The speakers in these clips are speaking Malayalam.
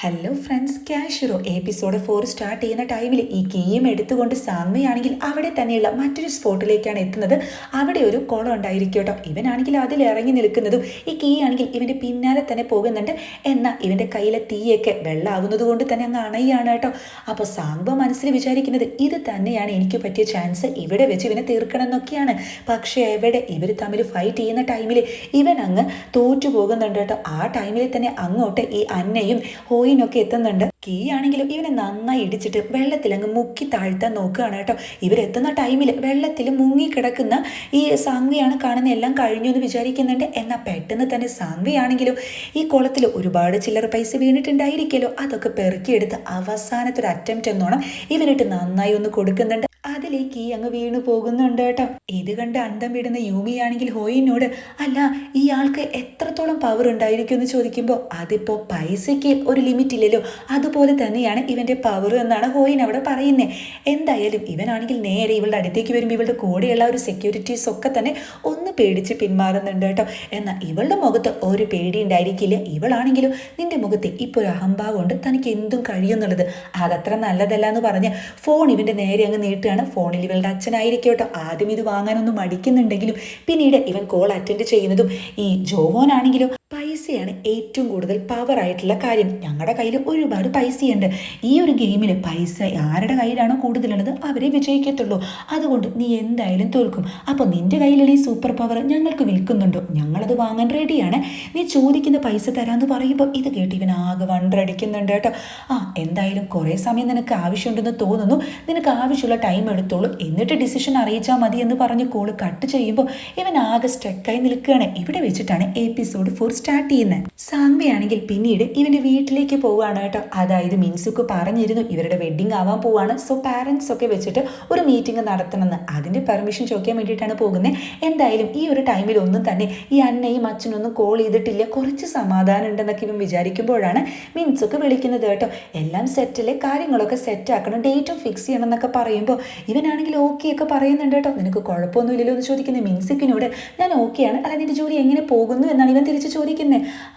ഹലോ ഫ്രണ്ട്സ് ക്യാഷിറോ എപ്പിസോഡ് ഫോർ സ്റ്റാർട്ട് ചെയ്യുന്ന ടൈമിൽ ഈ കീയും എടുത്തുകൊണ്ട് സാമ്യയാണെങ്കിൽ അവിടെ തന്നെയുള്ള മറ്റൊരു സ്പോട്ടിലേക്കാണ് എത്തുന്നത്. അവിടെ ഒരു കുളം ഉണ്ടായിരിക്കും കേട്ടോ. ഇവനാണെങ്കിൽ അതിൽ ഇറങ്ങി നിൽക്കുന്നതും ഈ കീ ആണെങ്കിൽ ഇവന്റെ പിന്നാലെ തന്നെ പോകുന്നുണ്ട്. എന്നാൽ ഇവന്റെ കയ്യിലെ തീയൊക്കെ വെള്ളമാകുന്നത് കൊണ്ട് തന്നെ അങ്ങ് അണയാണ് കേട്ടോ. അപ്പോൾ സാമ്പ മനസ്സിൽ വിചാരിക്കുന്നത് ഇത് തന്നെയാണ് എനിക്ക് പറ്റിയ ചാൻസ് ഇവിടെ വെച്ച് ഇവനെ തീർക്കണം എന്നൊക്കെയാണ് പക്ഷേ എവിടെ ഇവർ തമ്മിൽ ഫൈറ്റ് ചെയ്യുന്ന ടൈമിൽ ഇവൻ അങ്ങ് തോറ്റു പോകുന്നുണ്ട് കേട്ടോ. ആ ടൈമിൽ തന്നെ അങ്ങോട്ട് ഈ അന്നയും ഹോയിനൊക്കെ എത്തുന്നുണ്ട്. കീ ആണെങ്കിലും ഇവനെ നന്നായി ഇടിച്ചിട്ട് വെള്ളത്തിൽ അങ്ങ് മുക്കി താഴ്ത്താൻ നോക്കുകയാണ് കേട്ടോ. ഇവരെത്തുന്ന ടൈമിൽ വെള്ളത്തിൽ മുങ്ങിക്കിടക്കുന്ന ഈ സാങ്വിയാണ് കാണുന്ന എല്ലാം കഴിഞ്ഞു എന്ന് വിചാരിക്കുന്നുണ്ട്. എന്നാൽ പെട്ടെന്ന് തന്നെ സാങ്വിയാണെങ്കിലും ഈ കുളത്തിൽ ഒരുപാട് ചില്ലറ പൈസ വീണിട്ടുണ്ടായിരിക്കുമല്ലോ അതൊക്കെ പെറുക്കിയെടുത്ത് അവസാനത്തെ ഒരു അറ്റംപ്റ്റ് എന്നോണം ഇവനിട്ട് നന്നായി ഒന്ന് കൊടുക്കുന്നുണ്ട്. അതിലേക്ക് അങ്ങ് വീണു പോകുന്നുണ്ട് കേട്ടോ. ഇത് കണ്ട് അന്തം വിടുന്ന യൂമിയാണെങ്കിൽ ഹോയിനോട് അല്ല ഈ ആൾക്ക് എത്രത്തോളം പവർ ഉണ്ടായിരിക്കും എന്ന് ചോദിക്കുമ്പോൾ അതിപ്പോ പൈസയ്ക്ക് ഒരു ലിമിറ്റ് ഇല്ലല്ലോ. അതുപോലെ തന്നെയാണ് ഇവന്റെ പവർ എന്നാണ് ഹോയിൻ അവിടെ പറയുന്നത് എന്തായാലും ഇവനാണെങ്കിൽ നേരെ ഇവളുടെ അടുത്തേക്ക് വരുമ്പോൾ ഇവളുടെ കൂടെയുള്ള ഒരു സെക്യൂരിറ്റീസ് ഒക്കെ തന്നെ ഒന്ന് പേടിച്ച് പിന്മാറുന്നുണ്ട് കേട്ടോ. എന്നാൽ ഇവളുടെ മുഖത്ത് ഒരു പേടി ഉണ്ടായിരിക്കില്ല. ഇവളാണെങ്കിലും നിന്റെ മുഖത്ത് ഇപ്പോൾ ഒരു അഹംഭാവം ഉണ്ട്. തനിക്ക് എന്തും കഴിയുന്നുള്ളത് അതത്ര നല്ലതല്ല എന്ന് പറഞ്ഞ് ഫോൺ ഇവന്റെ നേരെ അങ്ങ് നീട്ടുകയാണ് ഫോണിൽ ഇവളുടെ അച്ഛനായിരിക്കും കേട്ടോ. ആദ്യം ഇത് വാങ്ങാനൊന്നും മടിക്കുന്നുണ്ടെങ്കിലും പിന്നീട് ഇവൻ കോൾ അറ്റൻഡ് ചെയ്യുന്നതും ഈ ജോവോനാണെങ്കിലും പൈസയാണ് ഏറ്റവും കൂടുതൽ പവർ ആയിട്ടുള്ള കാര്യം. ഞങ്ങളുടെ കയ്യിൽ ഒരുപാട് പൈസയുണ്ട്. ഈ ഒരു ഗെയിമിൽ പൈസ ആരുടെ കയ്യിലാണോ കൂടുതലുള്ളത് അവരെ വിജയിക്കത്തുള്ളൂ. അതുകൊണ്ട് നീ എന്തായാലും തോൽക്കും. അപ്പോൾ നിന്റെ കയ്യിലുള്ള ഈ സൂപ്പർ പവർ ഞങ്ങൾക്ക് വിൽക്കുന്നുണ്ടോ. ഞങ്ങളത് വാങ്ങാൻ റെഡിയാണ് നീ ചോദിക്കുന്ന പൈസ തരാമെന്ന് പറയുമ്പോൾ ഇത് കേട്ട് ഇവൻ ആകെ വണ്ടടിക്കുന്നുണ്ട് കേട്ടോ. ആ എന്തായാലും കുറേ സമയം നിനക്ക് ആവശ്യമുണ്ടെന്ന് തോന്നുന്നു. നിനക്ക് ആവശ്യമുള്ള ടൈം എടുത്തോളൂ. എന്നിട്ട് ഡിസിഷൻ അറിയിച്ചാൽ മതി എന്ന് പറഞ്ഞ് കോൾ കട്ട് ചെയ്യുമ്പോൾ ഇവൻ ആകെ സ്റ്റക്കായി നിൽക്കുകയാണ്. ഇവിടെ വെച്ചിട്ടാണ് എപ്പിസോഡ് ഫോർ സ്റ്റാർട്ട് ചെയ്യുന്നത്. സാംബയാണെങ്കിൽ പിന്നീട് ഇവന്റെ വീട്ടിലേക്ക് പോവുകയാണ് കേട്ടോ. അതായത് മിൻസുക്ക് പറഞ്ഞിരുന്നു ഇവരുടെ വെഡിങ് ആവാൻ പോവാണ്. സോ പാരൻസ് ഒക്കെ വെച്ചിട്ട് ഒരു മീറ്റിംഗ് നടത്തണമെന്ന്. അതിന്റെ പെർമിഷൻ ചോദിക്കാൻ വേണ്ടിയിട്ടാണ് പോകുന്നത് എന്തായാലും ഈ ഒരു ടൈമിൽ ഒന്നും തന്നെ ഈ അന്നയും അച്ഛനൊന്നും കോൾ ചെയ്തിട്ടില്ല. കുറച്ച് സമാധാനം ഉണ്ടെന്നൊക്കെ ഇവൻ വിചാരിക്കുമ്പോഴാണ് മിൻസുക്ക് വിളിക്കുന്നത് കേട്ടോ. എല്ലാം സെറ്റിലെ കാര്യങ്ങളൊക്കെ സെറ്റ് ആക്കണം. ഡേറ്റും ഫിക്സ് ചെയ്യണം എന്നൊക്കെ പറയുമ്പോൾ ഇവനാണെങ്കിൽ ഓക്കെ ഒക്കെ പറയുന്നുണ്ട് കേട്ടോ. നിനക്ക് കുഴപ്പമൊന്നുമില്ലല്ലോ എന്ന് ചോദിക്കുന്നത് മിൻസുക്കിനോട് ഞാൻ ഓക്കെയാണ് അല്ല നിന്റെ ജോലി എങ്ങനെ പോകുന്നു? എന്നാണ് ഇവൻ തിരിച്ച് ചോദിക്കുന്നത്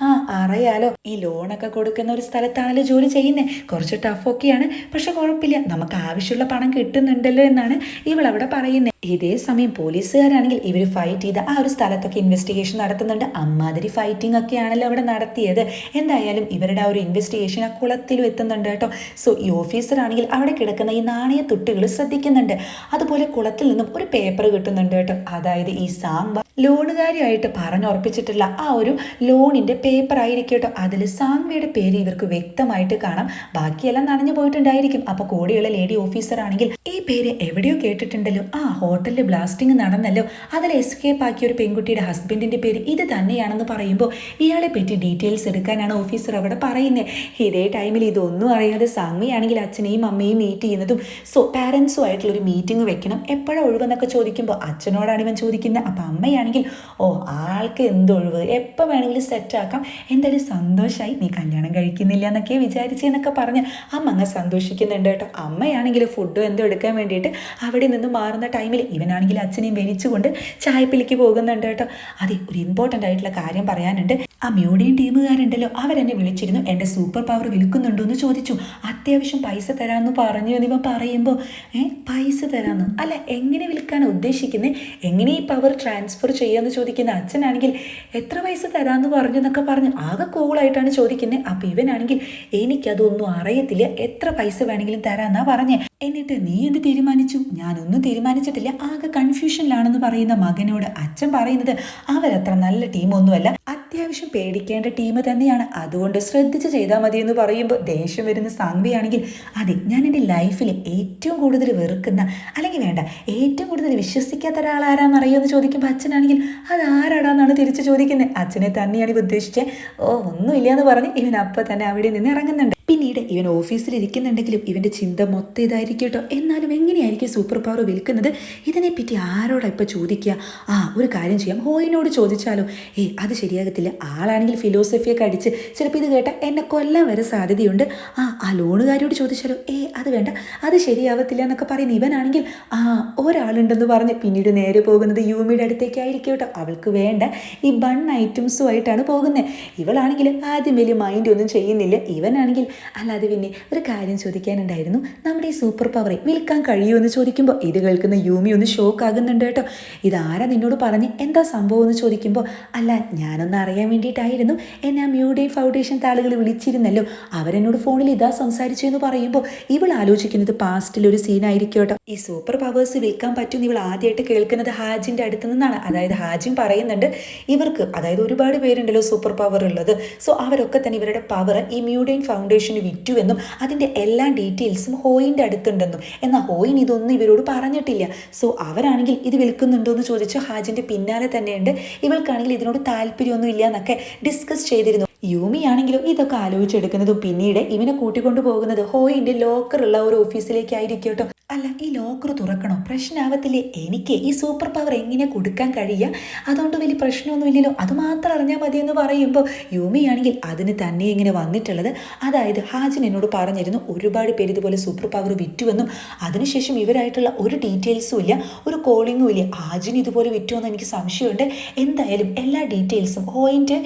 ആ അറിയാലോ ഈ ലോണൊക്കെ കൊടുക്കുന്ന ഒരു സ്ഥലത്താണല്ലോ ജോലി ചെയ്യുന്നേ. കുറച്ച് ടഫൊക്കെയാണ് പക്ഷെ കുഴപ്പമില്ല. നമുക്ക് ആവശ്യമുള്ള പണം കിട്ടുന്നുണ്ടല്ലോ എന്നാണ് ഇവൾ അവിടെ പറയുന്നത് ഇതേ സമയം പോലീസുകാരാണെങ്കിൽ ഇവർ ഫൈറ്റ് ചെയ്ത് ആ ഒരു സ്ഥലത്തൊക്കെ ഇൻവെസ്റ്റിഗേഷൻ നടത്തുന്നുണ്ട്. അമ്മാതിരി ഫൈറ്റിംഗ് ഒക്കെ ആണല്ലോ അവിടെ നടത്തിയത്. എന്തായാലും ഇവരുടെ ആ ഒരു ഇൻവെസ്റ്റിഗേഷൻ ആ കുളത്തിലും എത്തുന്നുണ്ട് കേട്ടോ. സോ ഈ ഓഫീസറാണെങ്കിൽ അവിടെ കിടക്കുന്ന ഈ നാണയ തുട്ടുകൾ ശ്രദ്ധിക്കുന്നുണ്ട്. അതുപോലെ കുളത്തിൽ നിന്നും ഒരു പേപ്പർ കിട്ടുന്നുണ്ട് കേട്ടോ. അതായത് ഈ സാമ്പ ലോണുകാരിയായിട്ട് പറഞ്ഞുറപ്പിച്ചിട്ടുള്ള ആ ഒരു ലോണിന്റെ പേപ്പർ ആയിരിക്കും കേട്ടോ. അതിൽ സാങ്വയുടെ പേര് ഇവർക്ക് വ്യക്തമായിട്ട് കാണാം. ബാക്കിയെല്ലാം നനഞ്ഞു പോയിട്ടുണ്ടായിരിക്കും. അപ്പോൾ കൂടെയുള്ള ലേഡി ഓഫീസറാണെങ്കിൽ ഈ പേര് എവിടെയോ കേട്ടിട്ടുണ്ടല്ലോ. ആ ഹോട്ടലിൽ ബ്ലാസ്റ്റിംഗ് നടന്നല്ലോ അതിൽ എസ്കേപ്പ് ആക്കിയ ഒരു പെൺകുട്ടിയുടെ ഹസ്ബൻഡിന്റെ പേര് ഇത് തന്നെയാണെന്ന് പറയുമ്പോൾ ഇയാളെ പറ്റി ഡീറ്റെയിൽസ് എടുക്കാനാണ് ഓഫീസർ അവിടെ പറയുന്നത് ഇതേ ടൈമിൽ ഇതൊന്നും അറിയാതെ സാമിയാണെങ്കിൽ അച്ഛനെയും അമ്മയും മീറ്റ് ചെയ്യുന്നതും സോ പാരൻസും ആയിട്ടുള്ളൊരു മീറ്റിംഗ് വെക്കണം എപ്പോഴാണ് ഒഴിവെന്നൊക്കെ ചോദിക്കുമ്പോൾ അച്ഛനോടാണ് ഇവൻ ചോദിക്കുന്നത് അപ്പം അമ്മയാണെങ്കിൽ ഓ ആൾക്ക് എന്തൊഴിവ് എപ്പോൾ വേണമെങ്കിലും സെറ്റാക്കാം എന്തായാലും സന്തോഷമായി നീ കല്യാണം കഴിക്കുന്നില്ല എന്നൊക്കെ വിചാരിച്ചെന്നൊക്കെ പറഞ്ഞ് അമ്മ അങ്ങ് സന്തോഷിക്കുന്നുണ്ട് കേട്ടോ. അമ്മയാണെങ്കിൽ ഫുഡും എന്തോ എടുക്കാൻ വേണ്ടിയിട്ട് അവിടെ നിന്ന് മാറുന്ന ടൈമിൽ ഇവനാണെങ്കിൽ അച്ഛനെയും വലിച്ചുകൊണ്ട് ചായപ്പിലേക്ക് പോകുന്നുണ്ട് കേട്ടോ. അതെ ഒരു ഇമ്പോർട്ടന്റ് ആയിട്ടുള്ള കാര്യം പറയാനുണ്ട്. ആ മ്യൂഡിയൻ ടീമുകാരുണ്ടല്ലോ അവരെന്നെ വിളിച്ചിരുന്നു എന്റെ സൂപ്പർ പവർ വിൽക്കുന്നുണ്ടോ എന്ന് ചോദിച്ചു. അത്യാവശ്യം പൈസ തരാമെന്ന് പറഞ്ഞു എന്നിവ പറയുമ്പോൾ ഏ പൈസ തരാമെന്ന് അല്ല എങ്ങനെ വിൽക്കാൻ ഉദ്ദേശിക്കുന്നത് എങ്ങനെ ഈ പവർ ട്രാൻസ്ഫർ ചെയ്യാമെന്ന് ചോദിക്കുന്ന അച്ഛനാണെങ്കിൽ എത്ര പൈസ തരാമെന്ന് പറഞ്ഞു എന്നൊക്കെ പറഞ്ഞു ആകെ കൂളായിട്ടാണ് ചോദിക്കുന്നത് അപ്പോൾ ഇവനാണെങ്കിൽ എനിക്കതൊന്നും അറിയത്തില്ല. എത്ര പൈസ വേണമെങ്കിലും തരാമെന്നാണ് പറഞ്ഞേ. എന്നിട്ട് നീ എന്ത് തീരുമാനിച്ചു? ഞാനൊന്നും തീരുമാനിച്ചിട്ടില്ല. ആകെ കൺഫ്യൂഷനിലാണെന്ന് പറയുന്ന മകനോട് അച്ഛൻ പറയുന്നത് അവരത്ര നല്ല ടീമൊന്നുമല്ല. അത്യാവശ്യം പേടിക്കേണ്ട ടീം തന്നെയാണ്. അതുകൊണ്ട് ശ്രദ്ധിച്ച് ചെയ്താൽ മതി എന്ന് പറയുമ്പോൾ ദേഷ്യം വരുന്ന സാങ്വിയാണെങ്കിൽ അതെ ഞാൻ എന്റെ ലൈഫിൽ ഏറ്റവും കൂടുതൽ വെറുക്കുന്ന അല്ലെങ്കിൽ വേണ്ട ഏറ്റവും കൂടുതൽ വിശ്വസിക്കാത്ത ഒരാളാരാന്ന് എന്ന് ചോദിക്കുമ്പോൾ അച്ഛനാണെങ്കിൽ അത് ആരാടാന്നാണ് തിരിച്ച് ചോദിക്കുന്നത് അച്ഛനെ തന്നെയാണ് ഇവ ഉദ്ദേശിച്ചത് ഓ ഒന്നുമില്ല എന്ന് പറഞ്ഞ് ഇവൻ അപ്പം തന്നെ അവിടെ നിന്ന് ഇറങ്ങുന്നുണ്ട്. പിന്നീട് ഇവൻ ഓഫീസിൽ ഇരിക്കുന്നുണ്ടെങ്കിലും ഇവന്റെ ചിന്ത മൊത്തം ഇതായിരിക്കും കേട്ടോ. എന്നാലും എങ്ങനെയായിരിക്കും സൂപ്പർ പവർ വിൽക്കുന്നത്? ഇതിനെപ്പറ്റി ആരോടാ ഇപ്പോൾ ചോദിക്കുക? ആ ഒരു കാര്യം ചെയ്യാം. ഹോയിനോട് ചോദിച്ചാലോ? ഏയ് അത് ശരിയാകത്തില്ല. ആളാണെങ്കിൽ ഫിലോസഫിയൊക്കെ അടിച്ച് ചിലപ്പോൾ ഇത് കേട്ടാൽ എന്നെ കൊല്ലാൻ വരെ സാധ്യതയുണ്ട്. ആ ആ ലോണുകാരോട് ചോദിച്ചാലോ? ഏ അത് വേണ്ട. അത് ശരിയാവത്തില്ല എന്നൊക്കെ പറയുന്ന ഇവനാണെങ്കിൽ ആ ഒരാളുണ്ടെന്ന് പറഞ്ഞ് പിന്നീട് നേരെ പോകുന്നത് യൂമിയുടെ അടുത്തേക്കായിരിക്കും കേട്ടോ. അവൾക്ക് വേണ്ട. ഈ ബൺ ഐറ്റംസുമായിട്ടാണ് പോകുന്നത് ഇവളാണെങ്കിൽ ആദ്യം വലിയ മൈൻഡ് ഒന്നും ചെയ്യുന്നില്ല. ഇവനാണെങ്കിൽ അല്ലാതെ പിന്നെ ഒരു കാര്യം ചോദിക്കാനുണ്ടായിരുന്നു. നമ്മുടെ ഈ സൂപ്പർ പവറെ വിൽക്കാൻ കഴിയുമെന്ന് ചോദിക്കുമ്പോൾ ഇത് കേൾക്കുന്ന യൂമി ഒന്ന് ഷോക്ക് ആകുന്നുണ്ട് കേട്ടോ. ഇതാരാ നിന്നോട് പറഞ്ഞ് എന്താ സംഭവം എന്ന് ചോദിക്കുമ്പോൾ അല്ല ഞാനൊന്ന് അറിയാൻ വേണ്ടിയിട്ടായിരുന്നു. എന്നെ ആ മ്യൂഡേ ഫൗണ്ടേഷൻ താളുകൾ വിളിച്ചിരുന്നല്ലോ. അവരെന്നോട് ഫോണിൽ ഇതാ സംസാരിച്ചു എന്ന് പറയുമ്പോൾ ഇവൾ ആലോചിക്കുന്നത് പാസ്റ്റിൽ ഒരു സീനായിരിക്കും കേട്ടോ. ഈ സൂപ്പർ പവേഴ്സ് വിൽക്കാൻ പറ്റും ഇവൾ ആദ്യമായിട്ട് കേൾക്കുന്നത് ഹാജിന്റെ അടുത്ത് നിന്നാണ്. അതായത് ഹാജിം പറയുന്നുണ്ട് ഇവർക്ക് അതായത് ഒരുപാട് പേരുണ്ടല്ലോ സൂപ്പർ പവർ ഉള്ളത്. സോ അവരൊക്കെ തന്നെ ഇവരുടെ പവർ ഈ മ്യൂഡൈൻ ഫൗണ്ടേഷന് വിറ്റുവെന്നും അതിന്റെ എല്ലാ ഡീറ്റെയിൽസും ഹോയിന്റെ അടുത്തുണ്ടെന്നും എന്നാൽ ഹോയിൻ ഇതൊന്നും ഇവരോട് പറഞ്ഞിട്ടില്ല. സോ അവരാണെങ്കിൽ ഇത് വിൽക്കുന്നുണ്ടോ എന്ന് ചോദിച്ചു ഹാജിന്റെ പിന്നാലെ തന്നെയുണ്ട്. ഇവൾക്കാണെങ്കിൽ ഇതിനോട് താല്പര്യമൊന്നും ഇല്ല എന്നൊക്കെ ഡിസ്കസ് ചെയ്തിരുന്നു. യൂമി ആണെങ്കിലും ഇതൊക്കെ ആലോചിച്ചെടുക്കുന്നതും പിന്നീട് ഇവനെ കൂട്ടിക്കൊണ്ടു പോകുന്നത് ഹോയിന്റെ ലോക്കറുള്ള ഒരു ഓഫീസിലേക്കായിരിക്കും കേട്ടോ. അല്ല ഈ ലോക്കർ തുറക്കണോ? പ്രശ്നമാവത്തില്ലേ എനിക്ക് ഈ സൂപ്പർ പവർ എങ്ങനെ കൊടുക്കാൻ കഴിയുക അതുകൊണ്ട് വലിയ പ്രശ്നമൊന്നുമില്ലല്ലോ. അത് മാത്രം അറിഞ്ഞാൽ മതി എന്ന് പറയുമ്പോൾ യൂമിയാണെങ്കിൽ അതിന് തന്നെ ഇങ്ങനെ വന്നിട്ടുള്ളത്. അതായത് ഹാജിൻ എന്നോട് പറഞ്ഞിരുന്നു ഒരുപാട് പേര് ഇതുപോലെ സൂപ്പർ പവർ വിറ്റുവെന്നും അതിനുശേഷം ഇവരായിട്ടുള്ള ഒരു ഡീറ്റെയിൽസും ഇല്ല ഒരു കോളിങ്ങും ഇല്ല. ഹാജിന് ഇതുപോലെ വിറ്റുവെന്ന് എനിക്ക് സംശയമുണ്ട്. എന്തായാലും എല്ലാ ഡീറ്റെയിൽസും ഹോയിന്റെ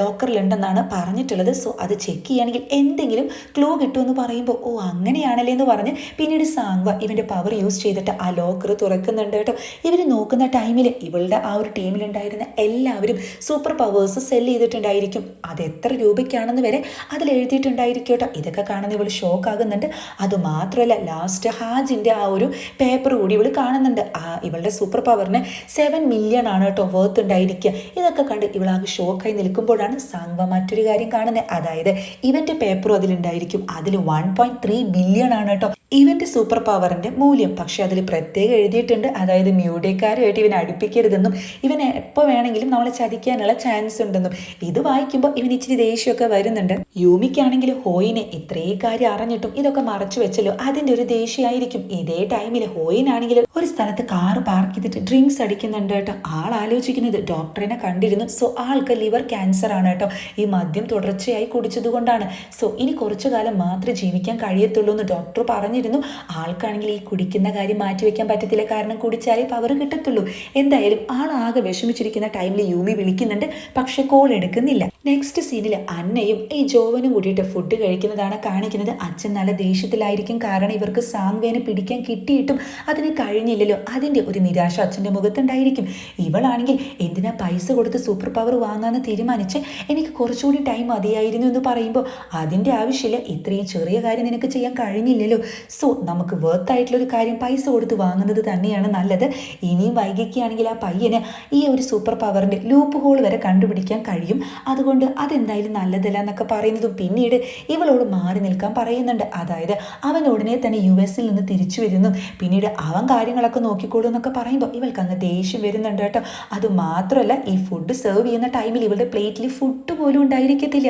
ലോക്കറിലുണ്ടെന്നാണ് പറഞ്ഞിട്ടുള്ളത്. സോ അത് ചെക്ക് ചെയ്യുകയാണെങ്കിൽ എന്തെങ്കിലും ക്ലൂ കിട്ടുമെന്ന് പറയുമ്പോൾ ഓ അങ്ങനെയാണല്ലേ എന്ന് പറഞ്ഞ് പിന്നീട് സാങ്വ ഇവന്റെ പവർ യൂസ് ചെയ്തിട്ട് ആ ലോക്കർ തുറക്കുന്നുണ്ട് കേട്ടോ. ഇവർ നോക്കുന്ന ടൈമിൽ ഇവളുടെ ആ ഒരു ടീമിലുണ്ടായിരുന്ന എല്ലാവരും സൂപ്പർ പവേഴ്സ് സെൽ ചെയ്തിട്ടുണ്ടായിരിക്കും. അത് എത്ര രൂപയ്ക്കാണെന്ന് വരെ അതിൽ എഴുതിയിട്ടുണ്ടായിരിക്കും കേട്ടോ. ഇതൊക്കെ കാണുന്ന ഇവൾ ഷോക്ക് ആകുന്നുണ്ട്. അതുമാത്രമല്ല ലാസ്റ്റ് ഹാജിന്റെ ആ ഒരു പേപ്പർ കൂടി ഇവൾ കാണുന്നുണ്ട്. ആ ഇവളുടെ സൂപ്പർ പവറിന് സെവൻ മില്യൺ ആണ് കേട്ടോ വേർത്ത് ഉണ്ടായിരിക്കുക. ഇതൊക്കെ കണ്ട് ഇവളാകെ ഷോക്കായി നിൽക്കുമ്പോഴാണ് സാങ്വ മറ്റൊരു കാര്യം കാണുന്നത് അതായത് ഇവന്റെ പേപ്പറും അതിലുണ്ടായിരിക്കും. അതിൽ വൺ പോയിന്റ് ത്രീ ബില്യൺ ആണ് കേട്ടോ. ഇവന്റെ സൂപ്പർ പവറിന്റെ മൂല്യം. പക്ഷെ അതിൽ പ്രത്യേകം എഴുതിയിട്ടുണ്ട്. അതായത് മ്യൂഡിയക്കാരുമായിട്ട് ഇവനെ അടുപ്പിക്കരുതെന്നും ഇവനെ എപ്പോൾ വേണമെങ്കിലും നമ്മളെ ചതിക്കാനുള്ള ചാൻസ് ഉണ്ടെന്നും. ഇത് വായിക്കുമ്പോൾ ഇവൻ ഇച്ചിരി ദേഷ്യമൊക്കെ വരുന്നുണ്ട്. യൂമിക്കാണെങ്കിൽ ഹോയിനെ ഇത്രയും കാര്യം അറിഞ്ഞിട്ടും ഇതൊക്കെ മറച്ചു വെച്ചല്ലോ. അതിന്റെ ഒരു ദേഷ്യമായിരിക്കും. ഇതേ ടൈമിൽ ഹോയിനാണെങ്കിൽ ഒരു സ്ഥലത്ത് കാർ പാർക്ക് ചെയ്തിട്ട് ഡ്രിങ്ക്സ് അടിക്കുന്നുണ്ട് കേട്ടോ. ആൾ ആലോചിക്കുന്നത് ഡോക്ടറിനെ കണ്ടിരുന്നു. സോ ആൾക്ക് ലിവർ ക്യാൻസർ ആണ് കേട്ടോ. ഈ മദ്യം തുടർച്ചയായി കുടിച്ചതുകൊണ്ടാണ് സോ ഇനി കുറച്ചു കാലം മാത്രമേ ജീവിക്കാൻ കഴിയത്തുള്ളൂ എന്ന് ഡോക്ടർ പറഞ്ഞിരുന്നു. ആൾക്കാണെങ്കിൽ ഈ കുടിക്കുന്ന കാര്യം മാറ്റിവെക്കാൻ പറ്റത്തില്ല. കാരണം കുടിച്ചാലേ പവർ കിട്ടത്തുള്ളൂ. എന്തായാലും ആൾ ആകെ വിഷമിച്ചിരിക്കുന്ന ടൈമിൽ യൂമി വിളിക്കുന്നുണ്ട്. പക്ഷെ കോൾ എടുക്കുന്നില്ല. നെക്സ്റ്റ് സീനിൽ അന്നയും ഈ ജോവനും കൂടിയിട്ട് ഫുഡ് കഴിക്കുന്നതാണ് കാണിക്കുന്നത്. അച്ഛൻ നല്ല ദേഷ്യത്തിലായിരിക്കും. കാരണം ഇവർക്ക് സാങ്വേനെ പിടിക്കാൻ കിട്ടിയിട്ടും അതിന് കഴിഞ്ഞില്ലല്ലോ. അതിന്റെ ഒരു നിരാശ അച്ഛന്റെ മുഖത്തുണ്ടായിരിക്കും. ഇവളാണെങ്കിൽ എന്തിനാ പൈസ കൊടുത്ത് സൂപ്പർ പവർ വാങ്ങാമെന്ന് തീരുമാനിച്ച്? എനിക്ക് കുറച്ചുകൂടി ടൈം മതിയായിരുന്നു എന്ന് പറയുമ്പോൾ അതിന്റെ ആവശ്യമില്ല. ഇത്രയും ചെറിയ കാര്യം നിനക്ക് ചെയ്യാൻ കഴിഞ്ഞില്ലല്ലോ. സോ നമുക്ക് വർത്ത് ആയിട്ടുള്ളൊരു കാര്യം പൈസ കൊടുത്ത് വാങ്ങുന്നത് തന്നെയാണ് നല്ലത്. ഇനിയും വൈകിക്കുകയാണെങ്കിൽ ആ പയ്യന് ഈ ഒരു സൂപ്പർ പവറിന്റെ ലൂപ്പ് ഹോൾ വരെ കണ്ടുപിടിക്കാൻ കഴിയും. അതുകൊണ്ട് അതെന്തായാലും നല്ലതല്ല എന്നൊക്കെ പറയുന്നതും പിന്നീട് ഇവളോട് മാറി നിൽക്കാൻ പറയുന്നുണ്ട്. അതായത് അവൻ ഉടനെ തന്നെ യു എസിൽ നിന്ന് തിരിച്ചു വരുന്നു. പിന്നീട് അവൻ കാര്യങ്ങളൊക്കെ നോക്കിക്കോളൂ എന്നൊക്കെ പറയുമ്പോൾ ഇവൾക്ക് അങ്ങ് ദേഷ്യം വരുന്നുണ്ട് കേട്ടോ. അത് മാത്രമല്ല ഈ ഫുഡ് സെർവ് ചെയ്യുന്ന ടൈമിൽ ഇവളുടെ പ്ലേറ്റിൽ ഫുഡ് പോലും ഉണ്ടായിരിക്കത്തില്ല.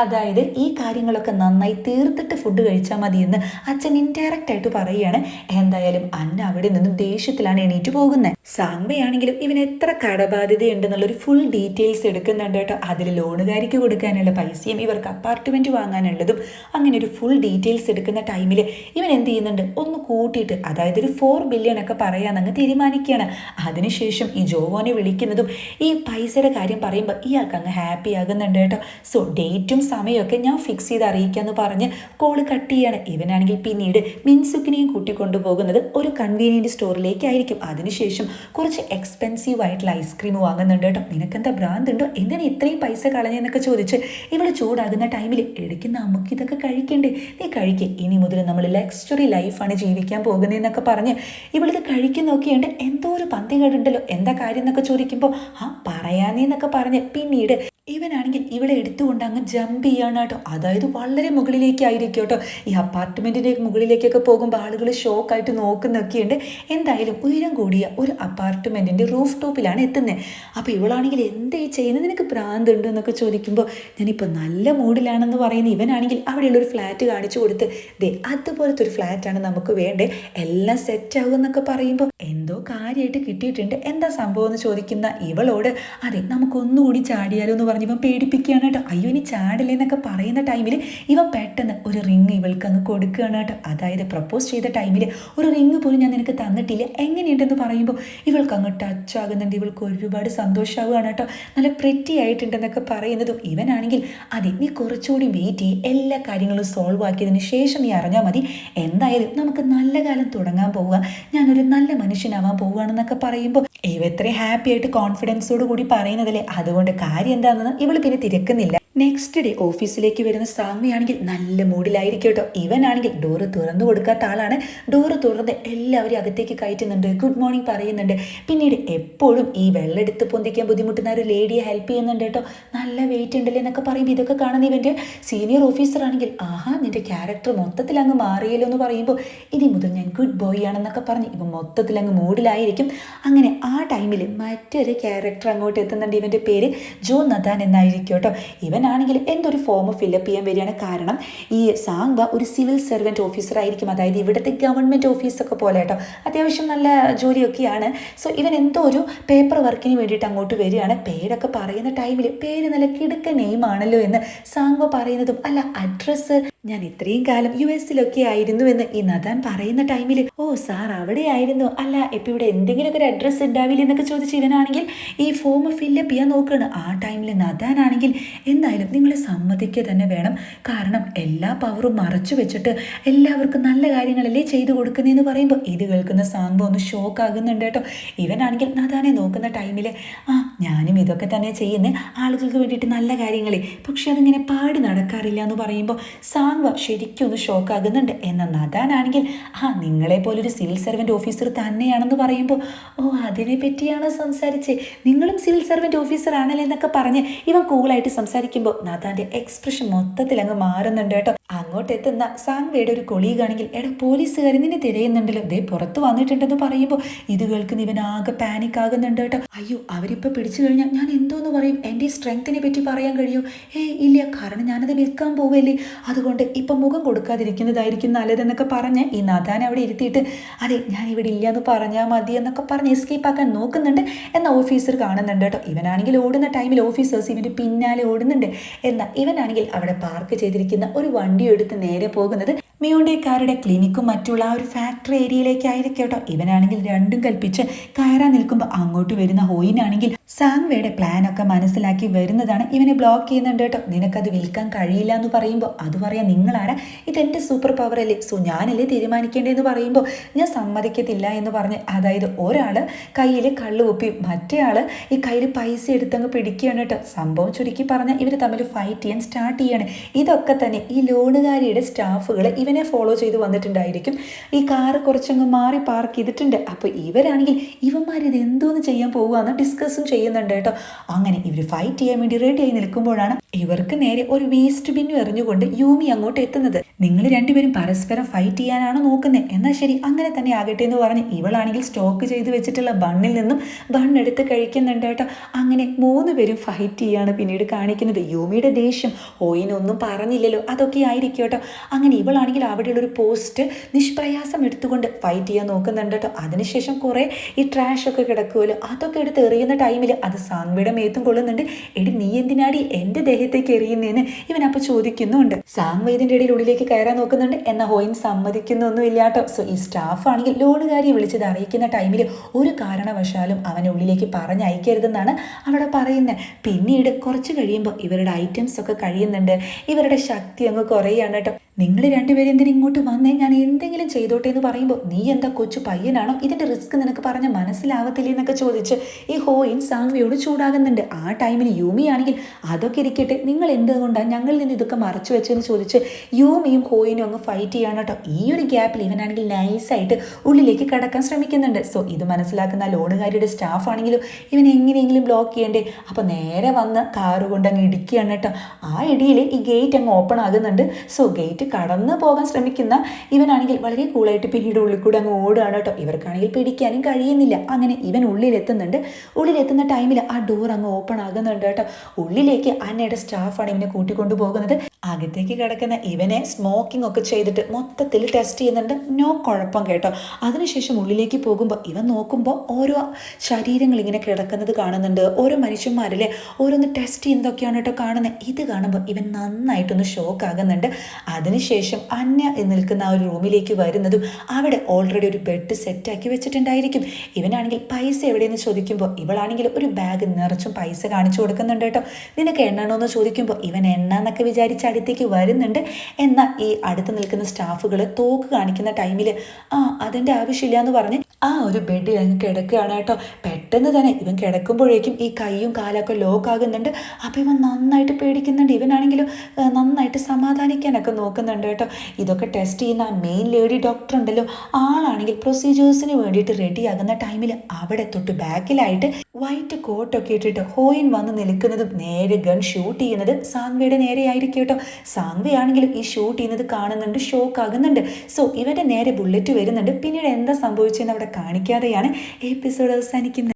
അതായത് ഈ കാര്യങ്ങളൊക്കെ നന്നായി തീർത്തിട്ട് ഫുഡ് കഴിച്ചാൽ മതി എന്ന് അച്ഛൻ ഇൻഡയറക്റ്റ് ആയിട്ട് പറയുകയാണ്. എന്തായാലും അന്ന അവിടെ നിന്നും ദേഷ്യത്തിലാണ് എണീറ്റ് പോകുന്നത് സാങ്വയാണെങ്കിലും ഇവന് എത്ര കടബാധ്യതയുണ്ടെന്നുള്ളൊരു ഫുൾ ഡീറ്റെയിൽസ് എടുക്കുന്നുണ്ട് കേട്ടോ. അതിൽ ലോണുകാരിക്ക് കൊടുക്കാനുള്ള പൈസയും ഇവർക്ക് അപ്പാർട്ട്മെന്റ് വാങ്ങാനുള്ളതും അങ്ങനെ ഒരു ഫുൾ ഡീറ്റെയിൽസ് എടുക്കുന്ന ടൈമിൽ ഇവൻ എന്ത് ചെയ്യുന്നുണ്ട്? ഒന്ന് കൂട്ടിയിട്ട് അതായത് ഒരു ഫോർ ബില്യൺ ഒക്കെ പറയാമെന്നങ്ങ് തീരുമാനിക്കുകയാണ്. അതിനുശേഷം ഈ ജോവോനെ വിളിക്കുന്നതും ഈ പൈസയുടെ കാര്യം പറയുമ്പോൾ ഇയാൾക്ക് അങ്ങ് ഹാപ്പി ആകുന്നുണ്ട് കേട്ടോ. സോ ഡേറ്റും സമയമൊക്കെ ഞാൻ ഫിക്സ് ചെയ്ത് അറിയിക്കാമെന്ന് പറഞ്ഞ് കോൾ കട്ട് ചെയ്യാണ്. ഇവനാണെങ്കിൽ പിന്നീട് മിൻസുക്കിനെയും കൂട്ടിക്കൊണ്ടു പോകുന്നത് ഒരു കൺവീനിയന്റ് സ്റ്റോറിലേക്കായിരിക്കും അതിനുശേഷം കുറച്ച് എക്സ്പെൻസീവ് ആയിട്ടുള്ള ഐസ്ക്രീം വാങ്ങുന്നുണ്ട് കേട്ടോ. നിനക്കെന്താ ഭ്രാന്ത് ഉണ്ടോ എന്തിനാ ഇത്രയും പൈസ കളഞ്ഞെന്നൊക്കെ ചോദിച്ച് ഇവൾ ചൂടാകുന്ന ടൈമിൽ എടുക്കുന്ന നമുക്ക് ഇതൊക്കെ കഴിക്കണ്ടേ? നീ കഴിക്കേ. ഇനി മുതൽ നമ്മൾ ലക്ഷറി ലൈഫാണ് ജീവിക്കാൻ പോകുന്നതെന്നൊക്കെ പറഞ്ഞ് ഇവളിത് കഴിക്കുന്നൊക്കെയുണ്ട് എന്തോ ഒരു പന്തികേടുണ്ടല്ലോ. എന്താ കാര്യം എന്നൊക്കെ ചോദിക്കുമ്പോൾ ആ പറയാനേന്നൊക്കെ പറഞ്ഞ് പിന്നീട് ഇവനാണെങ്കിൽ ഇവിടെ എടുത്തുകൊണ്ട് അങ്ങ് ജമ്പ് ചെയ്യാണ് കേട്ടോ. അതായത് വളരെ മുകളിലേക്കായിരിക്കും കേട്ടോ. ഈ അപ്പാർട്ട്മെന്റിന്റെ മുകളിലേക്കൊക്കെ പോകുമ്പോൾ ആളുകൾ ഷോക്കായിട്ട് നോക്കുന്നൊക്കെയുണ്ട്. എന്തായാലും ഉയരം കൂടിയ ഒരു അപ്പാർട്ട്മെന്റിന്റെ റൂഫ് ടോപ്പിലാണ് എത്തുന്നത് അപ്പോൾ ഇവളാണെങ്കിൽ എന്താ ഈ ചെയ്യുന്നത്? നിനക്ക് ഭ്രാന്ത് ഉണ്ട് എന്നൊക്കെ ചോദിക്കുമ്പോൾ ഞാനിപ്പോൾ നല്ല മൂഡിലാണെന്ന് പറയുന്ന ഇവനാണെങ്കിൽ അവിടെയുള്ള ഒരു ഫ്ലാറ്റ് കാണിച്ചു കൊടുത്ത് ദേ അതുപോലത്തെ ഒരു ഫ്ലാറ്റാണ് നമുക്ക് വേണ്ടേ. എല്ലാം സെറ്റ് ആകും എന്നൊക്കെ പറയുമ്പോൾ എന്തോ കാര്യമായിട്ട് കിട്ടിയിട്ടുണ്ട്. എന്താ സംഭവം എന്ന് ചോദിക്കുന്ന ഇവളോട് അതെ നമുക്കൊന്നുകൂടി ചാടിയാലോ എന്ന് പറഞ്ഞ് ഇവൻ പേടിപ്പിക്കുകയാണ് കേട്ടോ. അയ്യോ ഇനി ചാടില്ലേ എന്നൊക്കെ പറയുന്ന ടൈമിൽ ഇവൻ പെട്ടെന്ന് ഒരു റിങ് ഇവൾക്ക് അങ്ങ് കൊടുക്കുകയാണ് കേട്ടോ. അതായത് പ്രപ്പോസ് ചെയ്ത ടൈമിൽ ഒരു റിങ് പോലും ഞാൻ നിനക്ക് തന്നിട്ടില്ല. എങ്ങനെയുണ്ടെന്ന് പറയുമ്പോൾ ഇവൾക്ക് അങ്ങ് ടച്ച് ആകുന്നുണ്ട്. ഇവൾക്ക് ഒരുപാട് സന്തോഷമാവുകയാണ് കേട്ടോ. നല്ല പ്രിറ്റി ആയിട്ടുണ്ടെന്നൊക്കെ പറയുന്നതും ഇവനാണെങ്കിൽ അതെ നീ കുറച്ചുകൂടി വെയിറ്റ് ചെയ്യും. എല്ലാ കാര്യങ്ങളും സോൾവ് ആക്കിയതിന് ശേഷം നീ അറിഞ്ഞാൽ മതി. എന്തായാലും നമുക്ക് നല്ല കാലം തുടങ്ങാൻ പോവുക. ഞാനൊരു നല്ല മനുഷ്യനാവാൻ പോവുകയാണെന്നൊക്കെ പറയുമ്പോൾ ഇവ ഇത്രയും ഹാപ്പി ആയിട്ട് കോൺഫിഡൻസോട് കൂടി പറയുന്നതല്ലേ? അതുകൊണ്ട് കാര്യം എന്താണെന്ന് ഇവൾ പിന്നെ തിരക്കുന്നില്ല. നെക്സ്റ്റ് ഡേ ഓഫീസിലേക്ക് വരുന്ന സാമ്യയാണെങ്കിൽ നല്ല മൂഡിലായിരിക്കും കേട്ടോ. ഇവനാണെങ്കിൽ ഡോറ് തുറന്നു കൊടുക്കാത്ത ആളാണ്. ഡോറ് തുറന്ന് എല്ലാവരും അകത്തേക്ക് കയറ്റുന്നുണ്ട്. ഗുഡ് മോർണിംഗ് പറയുന്നുണ്ട്. പിന്നീട് എപ്പോഴും ഈ വെള്ളം എടുത്ത് പൊന്തിക്കാൻ ബുദ്ധിമുട്ടുന്ന ഒരു ലേഡിയെ ഹെൽപ്പ് ചെയ്യുന്നുണ്ട് കേട്ടോ. നല്ല വെയിറ്റ് ഉണ്ടല്ലേ എന്നൊക്കെ പറയുമ്പോൾ ഇതൊക്കെ കാണുന്ന ഇവന്റെ സീനിയർ ഓഫീസർ ആണെങ്കിൽ ആഹാ നിന്റെ ക്യാരക്ടർ മൊത്തത്തിൽ അങ്ങ് മാറിയല്ലോ എന്ന് പറയുമ്പോൾ ഇനി മുതൽ ഞാൻ ഗുഡ് ബോയ് ആണെന്നൊക്കെ പറഞ്ഞ് ഇവൻ മൊത്തത്തിൽ അങ്ങ് മൂഡിലായിരിക്കും. അങ്ങനെ ആ ടൈമിൽ മറ്റൊരു ക്യാരക്ടർ അങ്ങോട്ട് എത്തുന്നുണ്ട് ഇവന്റെ പേര് ജോ നദാൻ എന്നായിരിക്കും കേട്ടോ. ഇവനാണെങ്കിൽ എന്തൊരു ഫോം ഫില്ലപ്പ് ചെയ്യാൻ വരികയാണ്? കാരണം ഈ സാങ്വ ഒരു സിവിൽ സർവന്റ് ഓഫീസർ ആയിരിക്കും. അതായത് ഇവിടുത്തെ ഗവൺമെന്റ് ഓഫീസൊക്കെ പോലെ കേട്ടോ. അത്യാവശ്യം നല്ല ജോലിയൊക്കെയാണ്. സോ ഇവൻ എന്തോ ഒരു പേപ്പർ വർക്കിന് വേണ്ടിയിട്ട് അങ്ങോട്ട് വരികയാണ്. പേരൊക്കെ പറയുന്ന ടൈമിൽ പേര് നല്ല കിടുക്ക നെയിമാണല്ലോ എന്ന് സാങ്വ പറയുന്നതും അല്ല അഡ്രസ്സ് ഞാൻ ഇത്രയും കാലം യു എസിലൊക്കെ ആയിരുന്നു എന്ന് ഈ നദാൻ പറയുന്ന ടൈമിൽ ഓ സാർ അവിടെ ആയിരുന്നു അല്ല ഇപ്പം ഇവിടെ എന്തെങ്കിലുമൊക്കെ ഒരു അഡ്രസ്സ് ഉണ്ടാവില്ല എന്നൊക്കെ ചോദിച്ച് ഇവനാണെങ്കിൽ ഈ ഫോം ഫില്ലപ്പ് ചെയ്യാൻ നോക്കുകയാണ് ആ ടൈമിൽ നദാനാണെങ്കിൽ എന്തായാലും നിങ്ങൾ സമ്മതിക്കുക തന്നെ വേണം. കാരണം എല്ലാ പവറും മറച്ചു വെച്ചിട്ട് എല്ലാവർക്കും നല്ല കാര്യങ്ങളല്ലേ ചെയ്തു കൊടുക്കുന്നതെന്ന് പറയുമ്പോൾ ഇത് കേൾക്കുന്ന സാമ്പ ഒന്ന് ഷോക്ക് ആകുന്നുണ്ട് കേട്ടോ. ഇവനാണെങ്കിൽ നദാനെ നോക്കുന്ന ടൈമിൽ ആ ഞാനും ഇതൊക്കെ തന്നെ ചെയ്യുന്നത് ആളുകൾക്ക് വേണ്ടിയിട്ട് നല്ല കാര്യങ്ങളെ. പക്ഷെ അതിങ്ങനെ പാടി നടക്കാറില്ല എന്ന് പറയുമ്പോൾ സാങ്വ ശരിക്കും ഒന്ന് ഷോക്ക് ആകുന്നുണ്ട് എന്നാൽ നദാനാണെങ്കിൽ ആ നിങ്ങളെ പോലൊരു സിവിൽ സർവന്റ് ഓഫീസർ തന്നെയാണെന്ന് പറയുമ്പോൾ ഓ അതിനെ പറ്റിയാണോ സംസാരിച്ച്? നിങ്ങളും സിവിൽ സർവന്റ് ഓഫീസർ ആണല്ലേ എന്നൊക്കെ പറഞ്ഞ് ഇവൻ കൂളായിട്ട് സംസാരിക്കുമ്പോൾ നദാന്റെ എക്സ്പ്രഷൻ മൊത്തത്തിൽ അങ്ങ് മാറുന്നുണ്ട് കേട്ടോ. അങ്ങോട്ട് എത്തുന്ന സാങ്വയുടെ ഒരു കൊളീഗാണെങ്കിൽ എടാ പോലീസുകാർ നിന്നെ തിരയുന്നുണ്ടല്ലോ. ദേ പുറത്ത് വന്നിട്ടുണ്ടെന്ന് പറയുമ്പോൾ ഇത് കേൾക്കുന്ന ഇവൻ ആകെ പാനിക് ആകുന്നുണ്ട് കേട്ടോ. അയ്യോ അവരിപ്പോൾ പിടിച്ചു കഴിഞ്ഞാൽ ഞാൻ എന്തോന്ന് പറയും? എന്റെ സ്ട്രെങ്ത്തിനെ പറ്റി പറയാൻ കഴിയൂ? ഏയ് ഇല്ല കാരണം ഞാനത് വിൽക്കാൻ പോവല്ലേ. അതുകൊണ്ട് ഇപ്പം മുഖം കൊടുക്കാതിരിക്കുന്നതായിരിക്കും നല്ലതെന്നൊക്കെ പറഞ്ഞ് ഈ നാഥാൻ അവിടെ ഇരുത്തിയിട്ട് അതെ ഞാൻ ഇവിടെ ഇല്ല എന്ന് പറഞ്ഞാൽ മതി എന്നൊക്കെ പറഞ്ഞ് എസ്കേപ്പ് ആക്കാൻ നോക്കുന്നുണ്ട് എന്ന ഓഫീസർ കാണുന്നുണ്ട് കേട്ടോ. ഇവനാണെങ്കിൽ ഓടുന്ന ടൈമിൽ ഓഫീസേഴ്സ് ഇവന്റെ പിന്നാലെ ഓടുന്നുണ്ട്. എന്നാൽ ഇവനാണെങ്കിൽ അവിടെ പാർക്ക് ചെയ്തിരിക്കുന്ന ഒരു വണ്ടി എടുത്ത് നേരെ പോകുന്നത് മിയോണ്ടേക്കാരുടെ ക്ലിനിക്കും മറ്റുള്ള ആ ഒരു ഫാക്ടറി ഏരിയയിലേക്കായിരിക്കും കേട്ടോ. ഇവനാണെങ്കിൽ രണ്ടും കൽപ്പിച്ച് കയറാൻ നിൽക്കുമ്പോൾ അങ്ങോട്ട് വരുന്ന ഹോയിനാണെങ്കിൽ സാങ്വയുടെ പ്ലാനൊക്കെ മനസ്സിലാക്കി വരുന്നതാണ്. ഇവനെ ബ്ലോക്ക് ചെയ്യുന്നുണ്ട് കേട്ടോ. നിനക്കത് വിൽക്കാൻ കഴിയില്ല എന്ന് പറയുമ്പോൾ അത് പറയാൻ നിങ്ങളാരാ? ഇതെന്റെ സൂപ്പർ പവർ അല്ലേ? സോ ഞാനല്ലേ തീരുമാനിക്കേണ്ടതെന്ന് പറയുമ്പോൾ ഞാൻ സമ്മതിക്കത്തില്ല എന്ന് പറഞ്ഞ് അതായത് ഒരാൾ കയ്യിൽ കള്ള് ഒപ്പി മറ്റേ ആൾ ഈ കയ്യിൽ പൈസ എടുത്തങ്ങ് പിടിക്കുകയാണ് കേട്ടോ. സംഭവം ചുരുക്കി പറഞ്ഞാൽ ഇവർ തമ്മിൽ ഫൈറ്റ് ചെയ്യാൻ സ്റ്റാർട്ട് ചെയ്യാണ്. ഇതൊക്കെ തന്നെ ഈ ലോണുകാരിയുടെ സ്റ്റാഫുകൾ ഇവനെ ഫോളോ ചെയ്ത് വന്നിട്ടുണ്ടായിരിക്കും. ഈ കാറ് കുറച്ചങ്ങ് മാറി പാർക്ക് ചെയ്തിട്ടുണ്ട്. അപ്പോൾ ഇവരാണെങ്കിൽ ഇവന്മാർ ഇത് എന്തോന്ന് ചെയ്യാൻ പോകുകയെന്ന് ഡിസ്കസും ചെയ്യുന്നുണ്ട് കേട്ടോ. അങ്ങനെ ഇവർ ഫൈറ്റ് ചെയ്യാൻ വേണ്ടി റെഡി ആയി നിൽക്കുമ്പോഴാണ് ഇവർക്ക് നേരെ ഒരു വേസ്റ്റ് ബിന്നു എറിഞ്ഞുകൊണ്ട് യൂമി അങ്ങോട്ട് എത്തുന്നത്. നിങ്ങൾ രണ്ടുപേരും പരസ്പരം ഫൈറ്റ് ചെയ്യാനാണോ നോക്കുന്നത് എന്നാൽ ശരി അങ്ങനെ തന്നെ ആകട്ടെ എന്ന് പറഞ്ഞ് ഇവളാണെങ്കിൽ സ്റ്റോക്ക് ചെയ്ത് വെച്ചിട്ടുള്ള ബണ്ണിൽ നിന്നും ബണ്ണെടുത്ത് കഴിക്കുന്നുണ്ട് കേട്ടോ. അങ്ങനെ മൂന്ന് പേരും ഫൈറ്റ് ചെയ്യാണ് പിന്നീട് കാണിക്കുന്നത്. യൂമിയുടെ ദേഷ്യം ഓയിനൊന്നും പറഞ്ഞില്ലല്ലോ. അതൊക്കെ ആയിരിക്കും കേട്ടോ. അങ്ങനെ ഇവളാണെങ്കിൽ അവിടെയുള്ള ഒരു പോസ്റ്റ് നിഷ്പ്രയാസം എടുത്തുകൊണ്ട് ഫൈറ്റ് ചെയ്യാൻ നോക്കുന്നുണ്ട് കേട്ടോ. അതിനുശേഷം കുറേ ഈ ട്രാഷൊക്കെ കിടക്കുമല്ലോ. അതൊക്കെ എടുത്ത് എറിയുന്ന ടൈമിൽ അത് സാൻവിയുടെ മേത്തും കൊള്ളുന്നുണ്ട്. എടി നീ എന്തിനാടി എന്റെ ദേഹത്തേക്ക് എറിയുന്നതെന്ന് ഇവൻ അപ്പോൾ ചോദിക്കുന്നുണ്ട്. സാൻവ ഇതിന്റെ ഇടയിൽ ഉള്ളിലേക്ക് കയറാൻ നോക്കുന്നുണ്ട്. എന്ന ഹോയിൻ സമ്മതിക്കുന്നൊന്നുമില്ല കേട്ടോ. സോ ഈ സ്റ്റാഫ് ആണെങ്കിൽ ലോണുകാരിയെ വിളിച്ചത് അറിയിക്കുന്ന ടൈമിൽ ഒരു കാരണവശാലും അവനെ ഉള്ളിലേക്ക് പറഞ്ഞയക്കരുതെന്നാണ് അവിടെ പറയുന്നത് പിന്നീട് കുറച്ച് കഴിയുമ്പോൾ ഇവരുടെ ഐറ്റംസ് ഒക്കെ കഴിയുന്നുണ്ട്. ഇവരുടെ ശക്തി അങ്ങ് കുറയാണ് കേട്ടോ. നിങ്ങൾ രണ്ടുപേരും എന്തിനും ഇങ്ങോട്ട് വന്നേ? ഞാൻ എന്തെങ്കിലും ചെയ്തോട്ടെ എന്ന് പറയുമ്പോൾ നീ എന്താ കൊച്ചു പയ്യനാണോ? ഇതിന്റെ റിസ്ക് നിനക്ക് പറഞ്ഞ മനസ്സിലാവത്തില്ലേ എന്നൊക്കെ ചോദിച്ച് ഈ ഹോയിൻ സാങ്വിയോട് ചൂടാകുന്നുണ്ട്. ആ ടൈമിൽ യൂമി ആണെങ്കിൽ അതൊക്കെ ഇരിക്കട്ടെ. നിങ്ങൾ എന്തുകൊണ്ടാണ് ഞങ്ങളിൽ നിന്ന് ഇതൊക്കെ മറച്ചു വെച്ചെന്ന് ചോദിച്ച് യൂമിയും ഹോയിനും അങ്ങ് ഫൈറ്റ് ചെയ്യാണ് കേട്ടോ. ഈ ഒരു ഗ്യാപ്പിൽ ഇവനാണെങ്കിൽ നൈസായിട്ട് ഉള്ളിലേക്ക് കടക്കാൻ ശ്രമിക്കുന്നുണ്ട്. സോ ഇത് മനസ്സിലാക്കുന്ന ലോണുകാരിയുടെ സ്റ്റാഫ് ആണെങ്കിലും ഇവൻ എങ്ങനെയെങ്കിലും ബ്ലോക്ക് ചെയ്യണ്ടേ? അപ്പോൾ നേരെ വന്ന് കാറ് കൊണ്ട് അങ്ങ് ഇടിക്കുകയാണ് കേട്ടോ. ആ ഇടിയിൽ ഈ ഗേറ്റ് അങ്ങ് ഓപ്പൺ ആകുന്നുണ്ട്. സോ ഗേറ്റ് ഉള്ളിലേക്ക് കടന്നു പോകാൻ ശ്രമിക്കുന്ന ഇവനാണെങ്കിൽ വളരെ കൂളായിട്ട് പിന്നീട് ഉള്ളിൽ കൂടെ അങ്ങ് ഓടുകയാണ് കേട്ടോ. ഇവർക്കാണെങ്കിൽ പിടിക്കാനും കഴിയുന്നില്ല. അങ്ങനെ ഇവൻ ഉള്ളിലെത്തുന്നുണ്ട്. ഉള്ളിലെത്തുന്ന ടൈമിൽ ആ ഡോർ അങ്ങ് ഓപ്പൺ ആകുന്നുണ്ട് കേട്ടോ. ഉള്ളിലേക്ക് അന്നയുടെ സ്റ്റാഫാണ് ഇവനെ കൂട്ടിക്കൊണ്ടു പോകുന്നത്. അകത്തേക്ക് കിടക്കുന്ന ഇവനെ സ്മോക്കിംഗ് ഒക്കെ ചെയ്തിട്ട് മൊത്തത്തിൽ ടെസ്റ്റ് ചെയ്യുന്നുണ്ട്. നോ കുഴപ്പം കേട്ടോ. അതിനുശേഷം ഉള്ളിലേക്ക് പോകുമ്പോൾ ഇവൻ നോക്കുമ്പോൾ ഓരോ ശരീരങ്ങൾ ഇങ്ങനെ കിടക്കുന്നത് കാണുന്നുണ്ട്. ഓരോ മനുഷ്യന്മാരിലെ ഓരോന്ന് ടെസ്റ്റ് ചെയ്യുന്നതൊക്കെയാണ് കേട്ടോ കാണുന്നത് ഇത് കാണുമ്പോൾ ഇവൻ നന്നായിട്ടൊന്ന് ഷോക്ക് ആകുന്നുണ്ട്. അതിനുശേഷം അന്യ നിൽക്കുന്ന ആ ഒരു റൂമിലേക്ക് വരുന്നതും അവിടെ ഓൾറെഡി ഒരു ബെഡ് സെറ്റാക്കി വെച്ചിട്ടുണ്ടായിരിക്കും. ഇവനാണെങ്കിൽ പൈസ എവിടെയെന്ന് ചോദിക്കുമ്പോൾ ഇവളാണെങ്കിൽ ഒരു ബാഗ് നിറച്ചും പൈസ കാണിച്ചു കൊടുക്കുന്നുണ്ട് കേട്ടോ. നിനക്ക് എണ്ണണോ എന്ന് ചോദിക്കുമ്പോൾ ഇവൻ എണ്ണ എന്നൊക്കെ വിചാരിച്ച് അടുത്തേക്ക് വരുന്നുണ്ട്. എന്നാൽ ഈ അടുത്ത് നിൽക്കുന്ന സ്റ്റാഫുകൾ തോക്ക് കാണിക്കുന്ന ടൈമിൽ ആ അതിന്റെ ആവശ്യമില്ല എന്ന് പറഞ്ഞ് ആ ഒരു ബെഡിൽ അങ്ങ് കിടക്കുകയാണ് കേട്ടോ. പെട്ടെന്ന് തന്നെ ഇവൻ കിടക്കുമ്പോഴേക്കും ഈ കൈയും കാലൊക്കെ ലോക്ക് ആകുന്നുണ്ട്. അപ്പോൾ ഇവൻ നന്നായിട്ട് പേടിക്കുന്നുണ്ട്. ഇവനാണെങ്കിലും നന്നായിട്ട് സമാധാനിക്കാനൊക്കെ നോക്കുന്നുണ്ട് കേട്ടോ. ഇതൊക്കെ ടെസ്റ്റ് ചെയ്യുന്ന ആ മെയിൻ ലേഡി ഡോക്ടർ ഉണ്ടല്ലോ. ആളാണെങ്കിൽ പ്രൊസീജിയേഴ്സിന് വേണ്ടിയിട്ട് റെഡിയാകുന്ന ടൈമിൽ അവിടെ തൊട്ട് ബാക്കിലായിട്ട് വൈറ്റ് കോട്ടൊക്കെ ഇട്ടിട്ട് ഹോയിൻ വന്ന് നിൽക്കുന്നതും നേരെ ഗൺ ഷൂട്ട് ചെയ്യുന്നത് സാങ്വയുടെ നേരെ ആയിരിക്കും കേട്ടോ. സാങ്വയാണെങ്കിലും ഈ ഷൂട്ട് ചെയ്യുന്നത് കാണുന്നുണ്ട് ഷോക്ക് ആകുന്നുണ്ട്. സോ ഇവന്റെ നേരെ ബുള്ളറ്റ് വരുന്നുണ്ട്. പിന്നീട് എന്താ സംഭവിച്ചതെന്ന് അവിടെ കാണിക്കാതെയാണ് എപ്പിസോഡ് അവസാനിക്കുന്നത്.